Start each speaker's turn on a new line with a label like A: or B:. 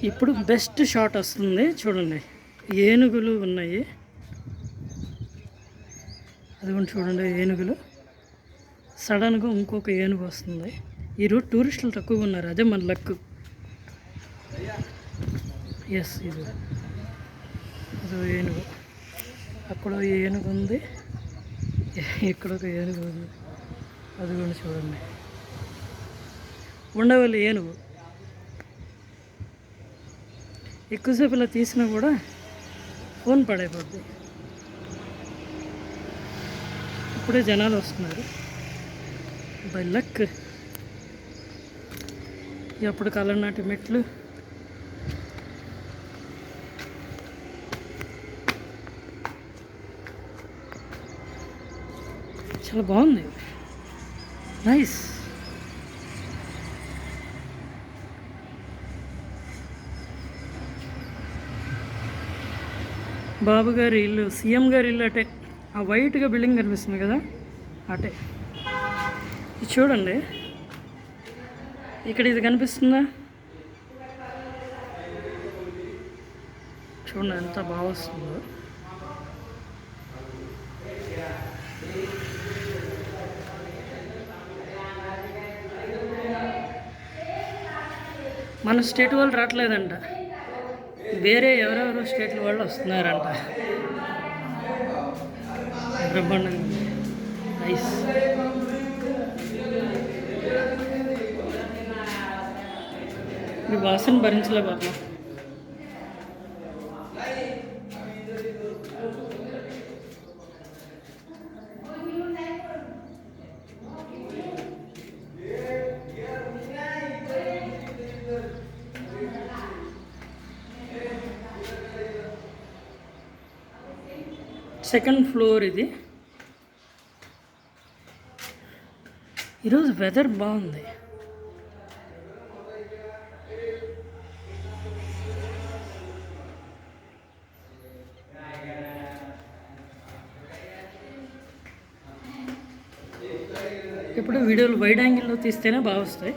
A: ఇప్పుడు best shot వస్తుంది. చూడండి. ఏనుగులు ఉన్నాయి. అదిగోండి చూడండి ఏనుగులు. సడన్గా ఇంకొక ఏనుగు వస్తుంది. ఈరోజు టూరిస్టులు తక్కువగా ఉన్నారు. అదే మన లక్. ఎస్ ఇది. అదో ఏనుగు. అక్కడ ఏనుగు ఉంది. ఇక్కడ ఒక ఏనుగు ఉంది. అది కూడా చూడండి. ఉండవల్లి ఏనుగు. ఎక్కువసేపు ఇలా తీసినా కూడా ఫోన్ పడైపోద్ది. ఇప్పుడే జనాలు వస్తున్నారు. By luck. ఎప్పుడు కాలం నాటి మెట్లు. చాలా బాగుంది. నైస్. బాబు గారి ఇల్లు సీఎం గారి ఇల్లు అటే. ఆ వైట్గా బిల్డింగ్ కనిపిస్తుంది కదా అటే. ఇది చూడండి. ఇక్కడ ఇది కనిపిస్తుందా? చూడండి ఎంత బాగా వస్తుందో. మన స్టేట్ వాళ్ళు రావట్లేదంట. వేరే ఎవరెవరో స్టేట్ల వాళ్ళు వస్తున్నారంట. బ్రహ్మాండంగా నైస్. ఈ వాసన బాబా సెకండ్ ఫ్లోర్ ఇది. ఈరోజు వెదర్ బాగుంది. ఇప్పుడు వీడియోలు వైడ్ యాంగిల్లో తీస్తేనే బాగా వస్తాయి.